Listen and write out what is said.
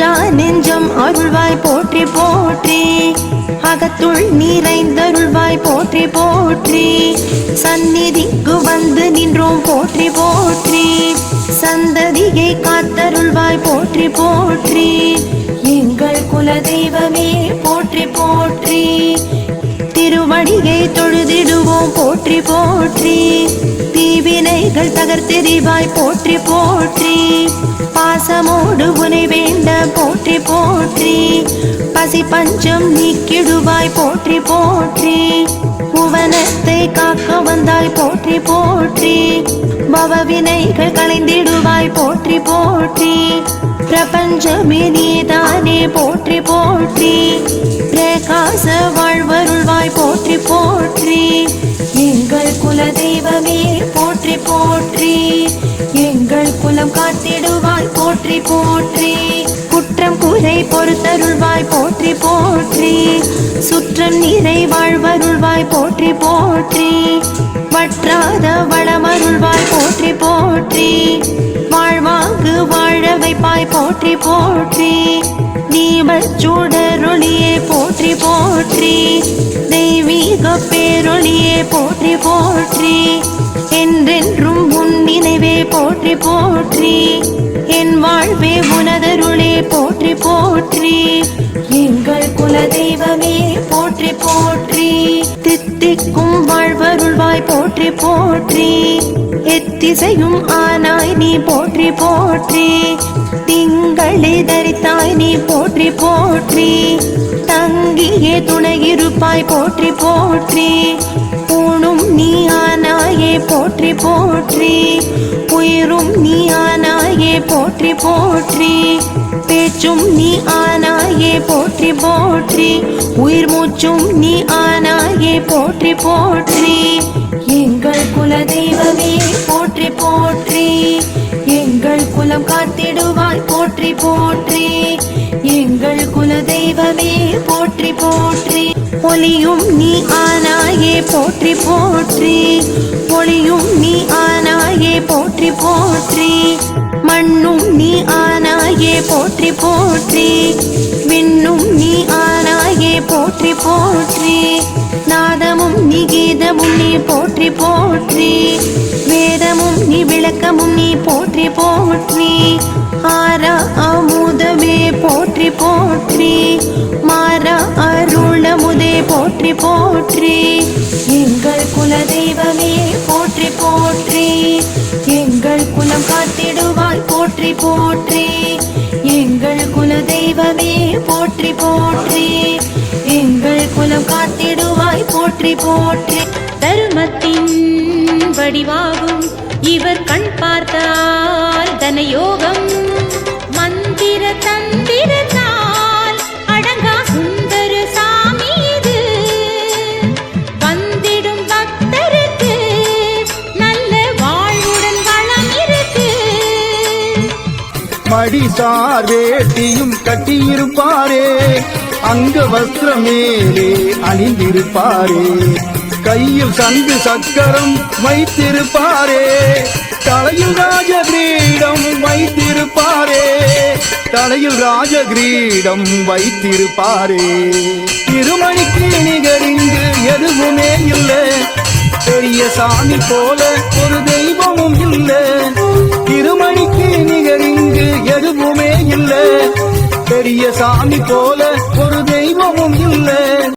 அஞ்சா நெஞ்சம் அருள்வாய் போற்றி போற்றி. அகத்துள் நீரைந்தருள்வாய் போற்றி போற்றி. சந்நிதிக்கு வந்து நின்றோம் போற்றி போற்றி. சந்ததியை காத்தருள்வாய் போற்றி போற்றி. எங்கள் குல தெய்வமே போற்றி போற்றி. திருவடியை தொழுதிடுவோம் போற்றி போற்றி. தீவினைகள் தகர்த்தெறிவாய். போற்றி போற்றி. பாசமோடு உனை வேண்ட போற்றி போற்றி. பசி பஞ்சம் நீக்கிடுவாய். போற்றி போற்றி. புவனத்தை காக்க வந்தாய். போற்றி போற்றி. பவ வினைகள் கலைந்திடுவாய். போற்றி போற்றி. பிரபஞ்சமே நீதான். சிவமே போற்றி போற்றி. எங்கள் குலம் காத்திடுவாய் போற்றி போற்றி. குற்றம் குறை பொறுத்தருள்வாய் போற்றி போற்றி. சுற்றம் நிறை வாழ்வருள்வாய் போற்றி போற்றி. வற்றாத வளமருள்வாய் போற்றி போற்றி. வாழ்வாங்கு வாழ வைப்பாய் போற்றி போற்றி. தீபச் போற்றி போற்றி. தெய்வீக பேரொளியே போற்றி போற்றி. என்றென்றும் உன் நினைவே போற்றி போற்றி. என் வாழ்வே உனதருளே போற்றி போற்றி. எங்கள் குல தெய்வமே போற்றி போற்றி. தித்திக்கும் வாழ்வருள்வாய் போற்றி போற்றி. எத்திசையும் ஆனாய் நீ போற்றி போற்றி. திங்களை தரித்தாய் நீ போற்றி போற்றி. தங்கியே துணையிருப்பாய் போற்றி போற்றி. பூணும் நீ ஆனாயே போற்றி போற்றி. உயிரும் நீ ஆனாய் ஆனாயே போற்றி போற்றி. பேச்சும் நீ ஆனாயே போற்றி போற்றி. உயிர் மூச்சும் நீ ஆனாயே போற்றி போற்றி. எங்கள் குல தெய்வமே போற்றி போற்றி. எங்கள் குலம் காத்திடுவாய் போற்றி போற்றி. எங்கள் குல தெய்வமே போற்றி போற்றி. ஒளியும் நீ ஆனாயே போற்றி போற்றி. ஒளியும் நீ ஆனாயே போற்றி போற்றி. மண்ணும் நீ ஆனாயே போற்றி போற்றி. விண்ணும் நீ ஆனாயே போற்றி போற்றி. நாதமும் நீ கீதமும் நீ போற்றி போற்றி. வேதமும் நீ விளக்கமும் நீ போற்றி போற்றி. ஆரா அமுதமே போற்றி போற்றி. மாறா அருளமுதே போற்றி போற்றி. எங்கள் குலதெய்வமே போற்றி போற்றி. எங்கள் குலம் காத்திடுவாய் போற்றி. எங்கள் குல தெய்வமே போற்றி போற்றி. எங்கள் குலம் காத்திடுவாய் போற்றி போற்றி. தருமத்தின் வடிவாகும் இவர் கண் பார்த்தால் தன யோகம் மடிசார் வேட்டியும் கட்டியிருப்பாரே. அங்க வஸ்திரமேலே அணிந்திருப்பாரே. கையில் சங்கு சக்கரம் வைத்திருப்பாரே. தலையில் ராஜ கிரீடம் வைத்திருப்பாரே. தலையில் ராஜ கிரீடம் வைத்திருப்பாரே. திருமணிக்கு நிகரிங்கு எதுவுமே இல்லை. பெரிய சாமி போல ஒரு தெய்வமும் இல்லை. சாமி போல ஒரு தெய்வம்